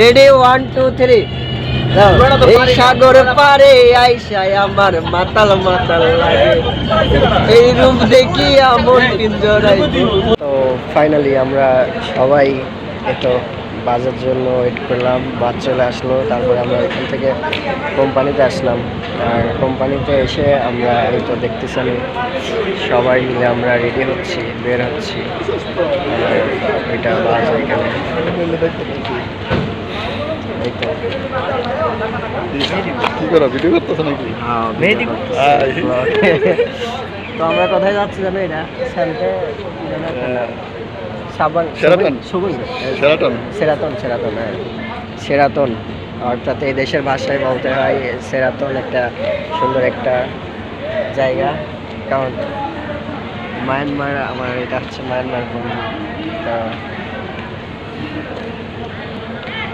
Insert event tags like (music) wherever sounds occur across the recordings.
Ready one two three এই সাগর পারে আইসায় আমার মাতাল মাতাল লাগে। এই রূপ দেখি আমন পিঞ্জরাই তো ফাইনালি আমরা সবাই এতো বাজার জন্য ওয়েট করলাম, বাস চলে আসলো, তারপরে আমরা এখান থেকে কোম্পানিতে আসলাম। আর কোম্পানিতে এসে আমরা এই তো দেখতেছেন সবাই মিলে আমরা রেডি হচ্ছি, বের হচ্ছি। এটা বাস এখানে। কি করা ভিডিও করতেছ নাকি? তো আমরা কোথায় যাচ্ছি জানো এটা? স্যান্টে নাম? সাবান সেরাটন? সবুজ সেরাটন। সেরাতন সেরাতন হ্যাঁ। সেরাতন অর্থাৎ এই দেশের ভাষায় বলতে হয় সেরাতন একটা সুন্দর একটা জায়গা। কারণ মায়ানমার আমার এটা হচ্ছে মায়ানমার বন্ধু।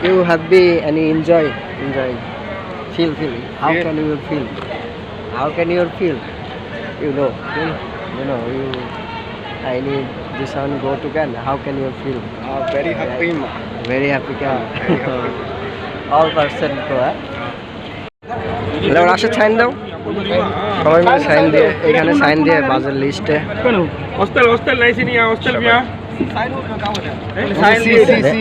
you have been and enjoy enjoy feel feel how yeah. can you feel how can you feel you know feel, you know you i need this one go to can how can you feel uh, very happy right? very happy can very all person go huh? Hello Rashed sign দাও সবাই মিলে sign দিয়ে এখানে sign দিয়ে বাজার লিস্টে hostel hostel লাইসি নিয়া হোস্টেল মিয়া সাইন হোস্টেল কাম হচ্ছে সাইন সি সি সি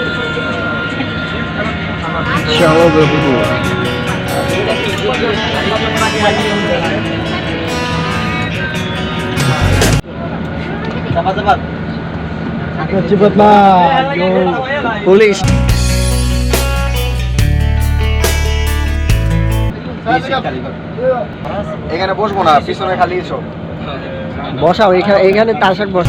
চলো বেবু পুলিশ এখানে বসবো না পিছনে খালি এসো। বসাও এখানে এখানে তার বস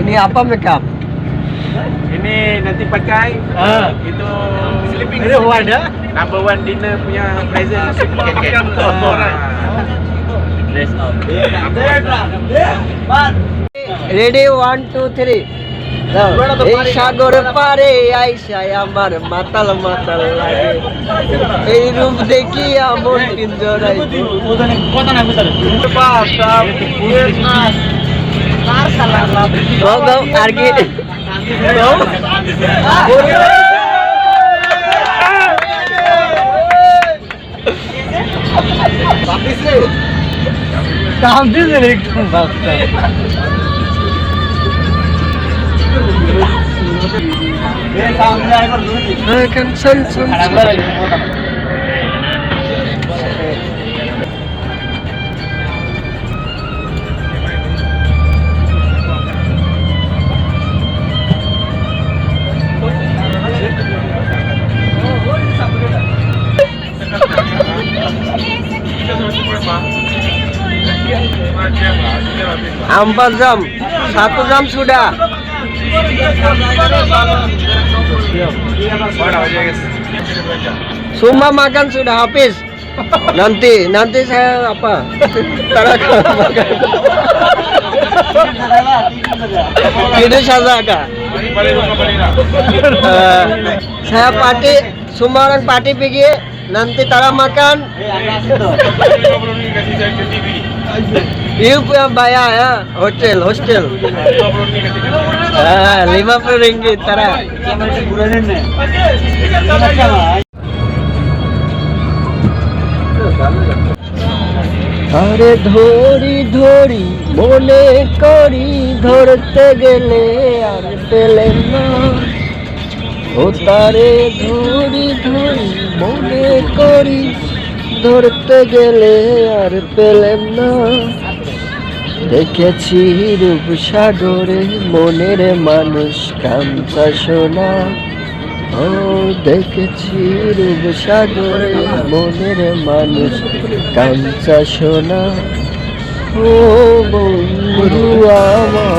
ini apa makeup ini nanti pakai itu sleeping Ini wadah? number one dinner punya present ready one two three এই সাগর পারে আইসায় আমার মাতাল মাতাল লাগে। এই রূপ দেখি। আমন পিঞ্জরাই আর কি? দিছে একটু। বাচ্চা empat jam satu jam sudah semua makan sudah habis. Nanti nanti saya apa? Tara makan. Itu saja kak Eh, saya party semua orang party pergi nanti Tara makan (laughs) you punya bayar ya hotel hostel Ah, lima puluh ringgit Tara আরে ধরি ধরি মনে করি ধরতে গেলে আর পেলেন না ও তারে ধরি ধরি মনে করি ধরতে গেলে আর পেলেন না দেখেছি রূপ সাগরে মনের মানুষ কামতা সোনা। ও, দেখেছি রূপ সাগরে মনের মানুষ কামতা সোনা। ও বন্ধু আমার